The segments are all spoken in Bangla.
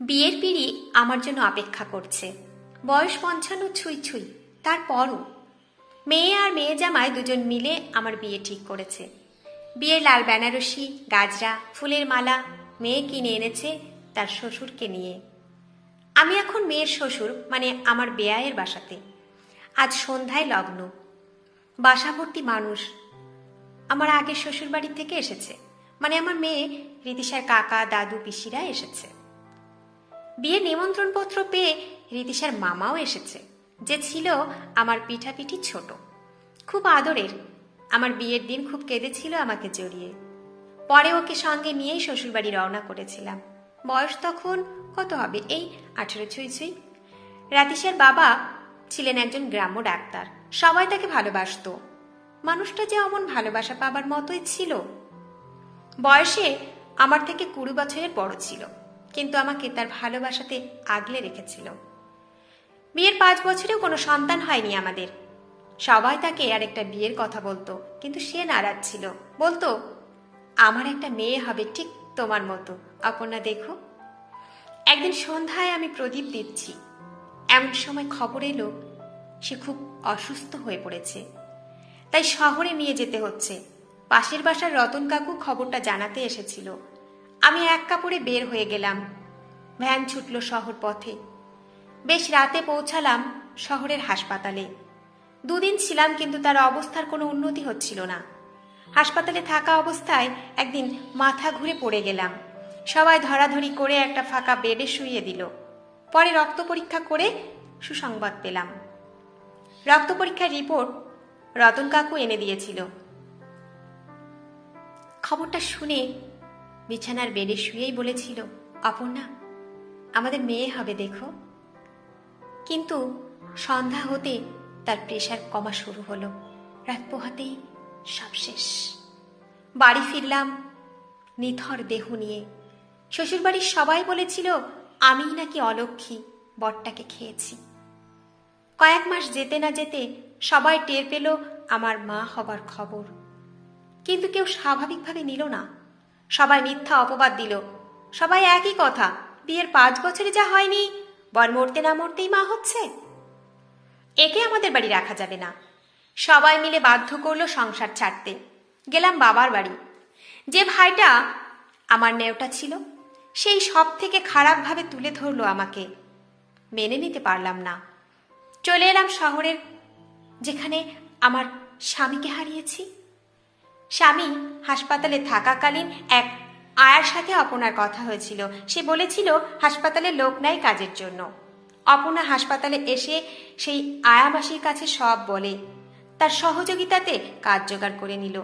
বিয়ের পিড়ি আমার জন্য অপেক্ষা করছে। বয়স পঞ্চান্ন ছুঁই ছুঁই, তারপরও। মেয়ে আর মেয়ে জামাই দুজন মিলে আমার বিয়ে ঠিক করেছে। বিয়ের লাল বেনারসি, গাজরা, ফুলের মালা মেয়ে কিনে এনেছে তার শ্বশুরকে নিয়ে। আমি এখন মেয়ের শ্বশুর মানে আমার বেয়ায়ের বাসাতে। আজ সন্ধ্যায় লগ্ন। বাসাভর্তি মানুষ। আমার আগের শ্বশুর বাড়ি থেকে এসেছে। মানে আমার মেয়ে রীতিশার কাকা, দাদু, পিসিরা এসেছে। বিয়ের নিমন্ত্রণপত্র পেয়ে রীতিশার মামাও এসেছে, যে ছিল আমার পিঠাপিঠি ছোট। খুব আদরের, আমার বিয়ের দিন খুব কেঁদেছিল আমাকে জড়িয়ে। পরে ওকে সঙ্গে নিয়েই শ্বশুরবাড়ি রওনা করেছিলাম। বয়স তখন কত হবে? এই আঠেরো ছুঁই ছুঁই। রাতিশার বাবা ছিলেন একজন গ্রাম্য ডাক্তার। সবাই তাকে ভালোবাসতো। মানুষটা যে অমন ভালোবাসা পাবার মতোই ছিল। বয়সে আমার থেকে কুড়ি বছরের বড় ছিল। কিন্তু আমাকে তার ভালোবাসাতে আগলে রেখেছিল। বিয়ের পাঁচ বছরেও কোনো সন্তান হয়নি আমাদের। সবাই তাকে আর একটা বিয়ের কথা বলতো, কিন্তু সে নারাজ ছিল। বলতো, আমার একটা মেয়ে হবে ঠিক তোমার মতো। অপর্ণা, দেখো। একদিন সন্ধ্যায় আমি প্রদীপ দিচ্ছি এমন সময় খবর এলো, সে খুব অসুস্থ হয়ে পড়েছে। তাই শহরে নিয়ে যেতে হচ্ছে। পাশের বাসার রতন কাকু খবরটা জানাতে এসেছিল। আমি এক কাপড়ে বের হয়ে গেলাম। ভ্যান ছুটল শহর পথে। বেশ রাতে পৌঁছালাম শহরের হাসপাতালে। দুদিন ছিলাম কিন্তু তার অবস্থার কোনো উন্নতি হচ্ছিল না। হাসপাতালে থাকা অবস্থায় একদিন মাথা ঘুরে পড়ে গেলাম। সবাই ধরাধরি করে একটা ফাঁকা বেডে শুইয়ে দিল। পরে রক্ত পরীক্ষা করে সুসংবাদ পেলাম। রক্ত পরীক্ষার রিপোর্ট রতন কাকু এনে দিয়েছিল। খবরটা শুনে বিছানার বেডে শুয়েই বলেছিল, অপর্ণা, আমাদের মেয়ে হবে, দেখো। কিন্তু সন্ধ্যা হতে তার প্রেশার কমা শুরু হলো। রাত পোহাতেই সব শেষ। বাড়ি ফিরলাম নিথর দেহ নিয়ে। শ্বশুরবাড়ির সবাই বলেছিল, আমিই নাকি অলক্ষী, বরটাকে খেয়েছি। কয়েক মাস যেতে না যেতে সবাই টের পেল আমার মা হবার খবর। কিন্তু কেউ স্বাভাবিকভাবে নিল না। সবাই মিথ্যা অপবাদ দিল। সবাই একই কথা, বিয়ের পাঁচ বছরে যা হয়নি, বর মরতে না মরতেই মা হচ্ছে। একে আমাদের বাড়ি রাখা যাবে না। সবাই মিলে বাধ্য করল সংসার ছাড়তে। গেলাম বাবার বাড়ি। যে ভাইটা আমার নেওটা ছিল, সেই সব থেকে খারাপভাবে তুলে ধরলো আমাকে। মেনে নিতে পারলাম না। চলে এলাম শহরের, যেখানে আমার স্বামীকে হারিয়েছি। স্বামী হাসপাতালে থাকাকালীন এক আয়ার সাথে অপনার কথা হয়েছিল। সে বলেছিল, হাসপাতালে লোক নাই কাজের জন্য। অপনা হাসপাতালে এসে সেই আয়াবাসীর কাছে সব বলে, তার সহযোগিতাতে কাজ জোগাড় করে নিল।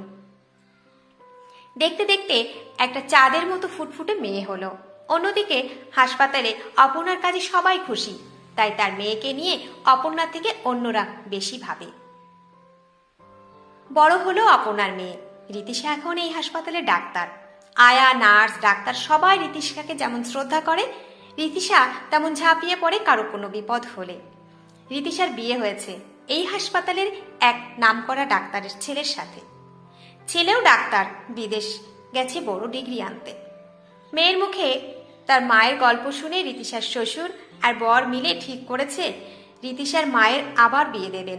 দেখতে দেখতে একটা চাঁদের মতো ফুটফুটে মেয়ে হলো। অন্যদিকে হাসপাতালে অপর্ণার কাজে সবাই খুশি, তাই তার মেয়েকে নিয়ে অপর্ণার থেকে অন্যরা বেশি ভাবে। বড় হলো অপর্ণার মেয়ে। রীতিশা এখন এই হাসপাতালে ডাক্তার। আয়া, নার্স, ডাক্তার সবাই রীতিশাকে যেমন শ্রদ্ধা করে রীতিশা তেমন ঝাঁপিয়ে পড়ে কারও কোনো বিপদ হলে। রীতিশার বিয়ে হয়েছে। এই হাসপাতালের এক নামকরা ডাক্তারের ছেলের সাথে। ছেলেও ডাক্তার, বিদেশ গেছে বড় ডিগ্রি আনতে। মেয়ের মুখে তার মায়ের গল্প শুনে রীতিশার শ্বশুর আর বর মিলে ঠিক করেছে রীতিশার মায়ের আবার বিয়ে দেবেন।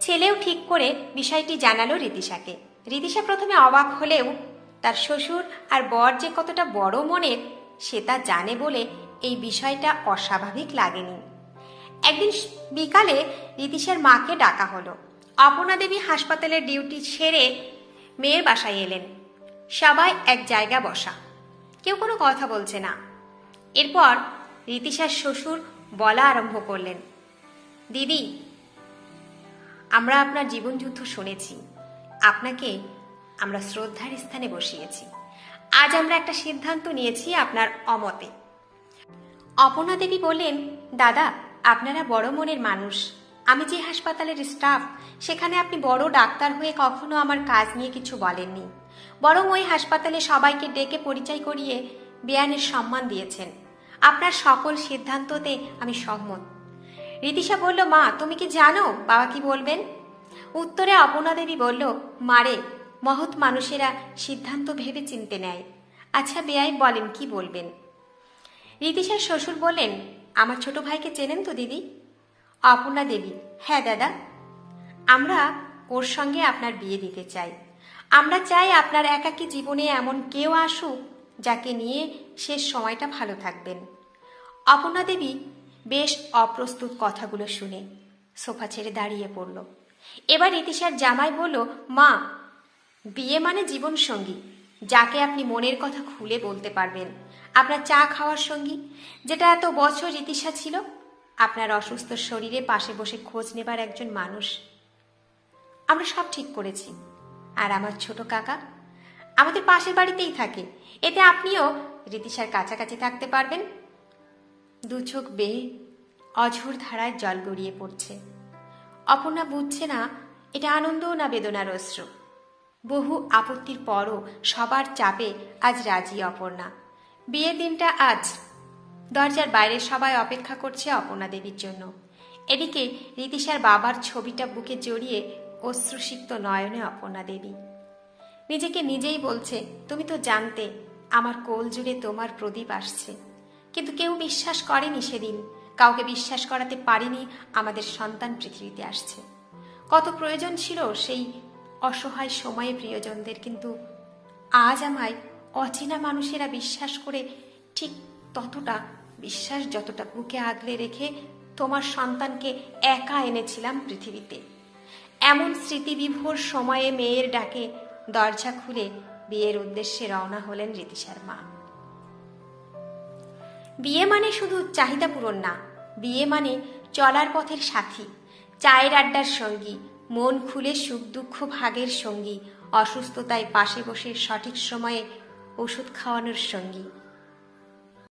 ছেলেও ঠিক করে বিষয়টি জানালো রীতিশাকে রীতিশা প্রথমে অবাক হলেও তার শ্বশুর আর বর যে কতটা বড় মনের, সে তা জানে বলে এই বিষয়টা অস্বাভাবিক লাগেনি। একদিন বিকালে রীতিশার মাকে ডাকা হলো। অপর্ণা দেবী হাসপাতালের ডিউটি সেরে মেয়ের বাসায় এলেন। সবাই এক জায়গা বসা। কেউ কোনো কথা বলছে না। এরপর রীতিশার শ্বশুর বলা আরম্ভ করলেন, দিদি, আমরা আপনার জীবনযুদ্ধ শুনেছি। আপনাকে আমরা শ্রদ্ধার স্থানে বসিয়েছি। আজ আমরা একটা সিদ্ধান্ত নিয়েছি আপনার অমতে। অপর্ণা দেবী বললেন, দাদা, আপনারা বড় মনের মানুষ। আমি যে হাসপাতালের স্টাফ, সেখানে আপনি বড় ডাক্তার হয়ে কখনো আমার কাজ নিয়ে কিছু বলেননি। বরং ওই হাসপাতালে সবাইকে ডেকে পরিচয় করিয়ে বেয়ানের সম্মান দিয়েছেন। আপনার সকল সিদ্ধান্ততে আমি সহমত। রীতিশা বলল, মা, তুমি কি জানো? বাবা কি বলবেন? উত্তরে অপর্ণা দেবী বলল, মারে, মহৎ মানুষেরা সিদ্ধান্ত ভেবে চিনতে নেয়। আচ্ছা বেয়াই বলেন, কি বলবেন? রীতিশার শ্বশুর বললেন, আমার ছোট ভাইকে চেনেন তো দিদি? অপর্ণা দেবী হ্যাঁ দাদা, আমরা ওর সঙ্গে আপনার বিয়ে দিতে চাই। আমরা চাই আপনার একাকী জীবনে এমন কেউ আসুক যাকে নিয়ে শেষ সময়টা ভালো থাকবেন। অপর্ণা দেবী বেশ অপ্রস্তুত কথাগুলো শুনে সোফা ছেড়ে দাঁড়িয়ে পড়ল। এবার ইতিশার জামাই বলল, মা, বিয়ে মানে জীবন সঙ্গী। যাকে আপনি মনের কথা খুলে বলতে পারবেন। আপনার চা খাওয়ার সঙ্গী, যেটা এত বছর ইতিশা ছিল। আপনার অসুস্থ শরীরে পাশে বসে খোঁজ নেবার একজন মানুষ। আমরা সব ঠিক করেছি। আর আমার ছোট কাকা আমাদের পাশের বাড়িতেই থাকে। এতে আপনিও রীতিশার কাছাকাছি থাকতে পারবেন। দু চোখ বেয়ে অঝোর ধারায় জল গড়িয়ে পড়ছে। অপর্ণা বুঝছে না, এটা আনন্দ না বেদনার অশ্র। বহু আপত্তির পরও সবার চাপে আজ রাজি অপর্ণা। বিয়ের দিনটা আজ। দরজার বাইরে সবাই অপেক্ষা করছে অপর্ণা দেবীর জন্য। এদিকে রীতিশার বাবার ছবিটা বুকে জড়িয়ে অশ্রুসিক্ত নয়নে অপর্ণা দেবী। নিজেকে নিজেই বলছে, তুমি তো জানতে, আমার কোল জুড়ে তোমার প্রদীপ আসছে। কিন্তু কেউ বিশ্বাস করেনি সেদিন। কাউকে বিশ্বাস করাতে পারিনি, আমাদের সন্তান পৃথিবীতে আসছে। কত প্রয়োজন ছিল সেই অসহায় সময়ে প্রিয়জনদের, কিন্তু আজ আমায় অচেনা মানুষেরা বিশ্বাস করে ঠিক ততটা বিশ্বাস যতটা বুকে আগলে রেখে তোমার সন্তানকে একা এনেছিলাম পৃথিবীতে। এমন স্মৃতিবিভোর সময়ে মেয়ের ডাকে দরজা খুলে বিয়ের উদ্দেশ্যে রওনা হলেন রীতিশার মা বিয়ে মানে শুধু চাহিদা পূরণ না, বিয়ে মানে চলার পথের সাথী, চায়ের আড্ডার সঙ্গী, মন খুলে সুখ দুঃখ ভাগের সঙ্গী, অসুস্থতায় পাশে বসে সঠিক সময়ে ওষুধ খাওয়ানোর সঙ্গী।